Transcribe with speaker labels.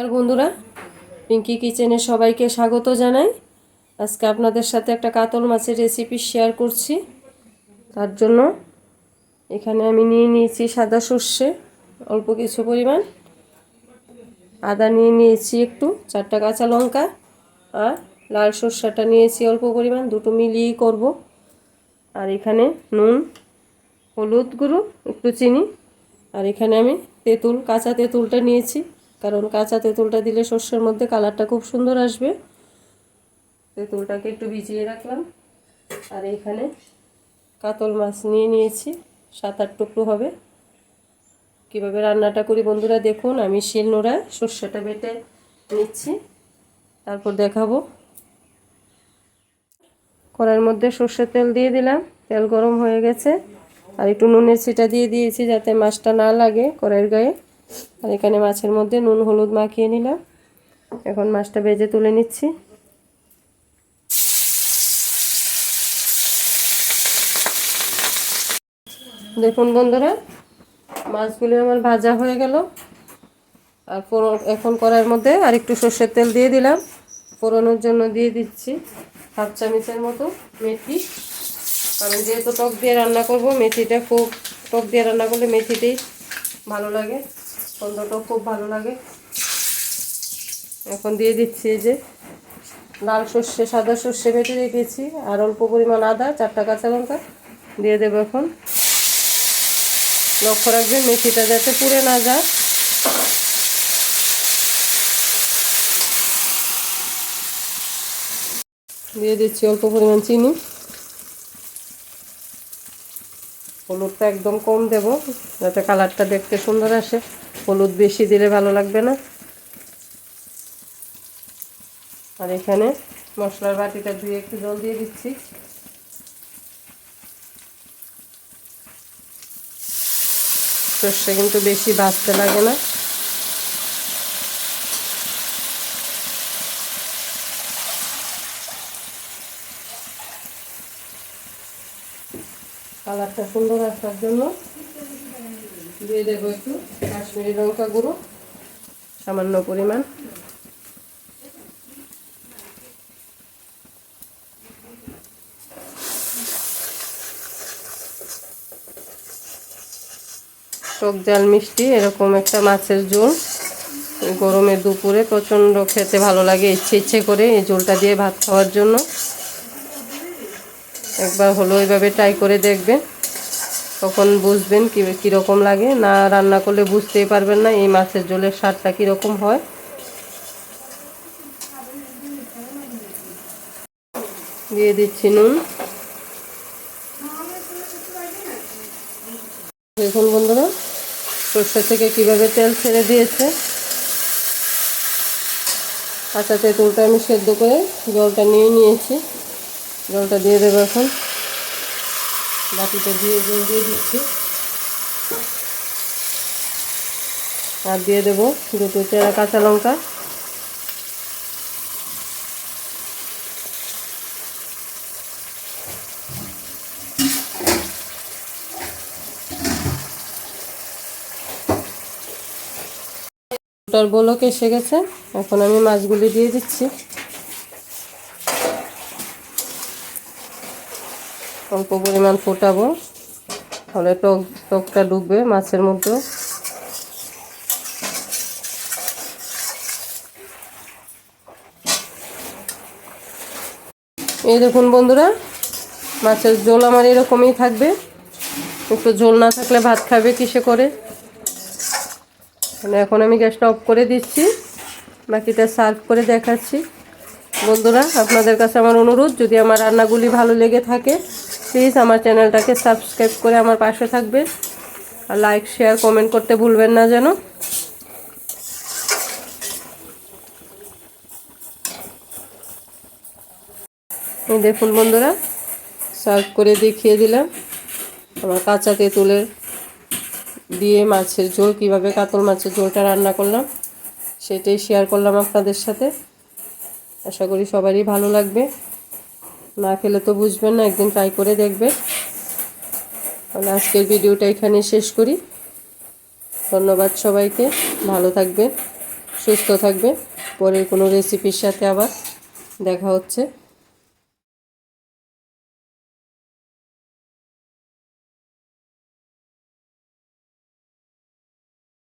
Speaker 1: নমস্কার বন্ধুরা। পিঙ্কি কিচেনে সবাইকে স্বাগত জানাই। আজকে আপনাদের সাথে একটা কাতল মাছের রেসিপি শেয়ার করছি। তার জন্য এখানে আমি নিয়ে নিয়েছি সাদা সর্ষে, অল্প কিছু পরিমাণ। আদা নিয়ে নিয়েছি একটু, চারটা কাঁচা লঙ্কা, আর লাল সর্ষাটা নিয়েছি অল্প পরিমাণ, দুটো মিলিয়েই করব। আর এখানে নুন, হলুদ গুঁড়ো, একটু চিনি। আর এখানে আমি তেঁতুল, কাঁচা তেঁতুলটা নিয়েছি। কারণ কাঁচা তেঁতুলটা দিলে শস্যের মধ্যে কালারটা খুব সুন্দর আসবে। তেঁতুলটাকে একটু ভিজিয়ে রাখলাম। আর এখানে কাতল মাছ নিয়ে নিয়েছি। সাত আট টুকরো হবে। কীভাবে রান্নাটা করি বন্ধুরা দেখুন, আমি শিল নোড়ায় সর্ষেটা বেটে নিচ্ছি। তারপর দেখাবো। কড়াইয়ের মধ্যে সর্ষের তেল দিয়ে দিলাম। তেল গরম হয়ে গেছে। আর একটু নুনের ছিটা দিয়ে দিয়েছি যাতে মাছটা না লাগে কড়াইয়ের গায়ে। আর এখানে মাছের মধ্যে নুন, হলুদ মাখিয়ে নিলাম। এখন মাছটা ভেজে তুলে নিচ্ছি। দেখুন বন্ধুরা, মাছগুলি আমার ভাজা হয়ে গেল। আর এখন কড়াইয়ের মধ্যে আর একটু সর্ষের তেল দিয়ে দিলাম। ফোড়নোর জন্য দিয়ে দিচ্ছি হাফ চামিচের মতো মেথি। কারণ যেহেতু টক দিয়ে রান্না করব, মেথিটা খুব, টক দিয়ে রান্না করলে মেথিতেই ভালো লাগে। গন্ধটাও খুব ভালো লাগে। এখন দিয়ে দিচ্ছি এই যে লাল সর্ষে, সাদা সর্ষে বেটে রেখেছি, আর অল্প পরিমাণ আদা, চারটা কাঁচা লঙ্কা দিয়ে দেবো এখন। লক্ষ্য রাখবেন, মেথিটা যাতে পুড়ে না যায়। দিয়ে দিচ্ছি অল্প পরিমাণ চিনি। হলুদটা একদম কম দেব, যাতে কালারটা দেখতে সুন্দর আসে। হলুদ বেশি দিলে ভালো লাগবে না। আর এখানে মশলার বাটিটা ধুয়ে একটু জল দিয়ে দিচ্ছি। সর্ষে কিন্তু বেশি ভাজতে লাগে না। কালারটা সুন্দর আসার জন্য দিয়ে দেবো একটু কাশ্মীরি লঙ্কা গুঁড়ো, সামান্য পরিমাণ। টক জাল মিষ্টি, এরকম একটা মাছের ঝোল। গরমে দুপুরে প্রচণ্ড খেতে ভালো লাগে, ইচ্ছে ইচ্ছে করে এই ঝোলটা দিয়ে ভাত খাওয়ার জন্য। একবার হলো ওইভাবে ট্রাই করে দেখবেন। তখন বুঝবেন কী, কীরকম লাগে। না রান্না করলে বুঝতেই পারবেন না এই মাছের ঝোলের স্বাদটা কীরকম হয়। দিয়ে দিচ্ছি নুন। দেখুন বন্ধুরা, সর্ষে থেকে কীভাবে তেল ছেড়ে দিয়েছে। আচ্ছা তেঁতুলটা আমি সেদ্ধ করে জলটা নিয়ে নিয়েছি। জলটা দিয়ে দেবো এখন। বাটিটা দিয়ে জল দিয়ে দিচ্ছি। আর দিয়ে দেবো দুটো চেরা কাঁচা লঙ্কা। ওটার এসে গেছে। এখন আমি মাছগুলি দিয়ে দিচ্ছি। অল্প পরিমাণ ফোটাবো। তাহলে টক, টকটা ডুববে মাছের মধ্যে। এই দেখুন বন্ধুরা, মাছের ঝোল আমার এরকমই থাকবে। একটু ঝোল না থাকলে ভাত খাবে কিসে করে? এখন আমি গ্যাসটা অফ করে দিচ্ছি। বাকিটা সার্ভ করে দেখাচ্ছি। বন্ধুরা, আপনাদের কাছে আমার অনুরোধ, যদি আমার রান্নাগুলি ভালো লেগে থাকে প্লিজ আমার চ্যানেলটাকে সাবস্ক্রাইব করে আমার পাশে থাকবেন। আর লাইক, শেয়ার, কমেন্ট করতে ভুলবেন না যেন। এই দেখুন বন্ধুরা, সার্ভ করে দেখিয়ে দিলাম। আমার কাঁচা তেঁতুলের দিয়ে মাছের ঝোল, কীভাবে কাতল মাছের ঝোলটা রান্না করলাম, সেটাই শেয়ার করলাম আপনাদের সাথে। আশা করি সবারই ভালো লাগবে। না খেলে তো বুঝবেন না, একদিন ট্রাই করে দেখবে তাহলে আজকের ভিডিওটা এখানে শেষ করি। ধন্যবাদ সবাইকে, ভালো থাকবে সুস্থ থাকবেন। পরের কোনো রেসিপির সাথে আবার দেখা হচ্ছে।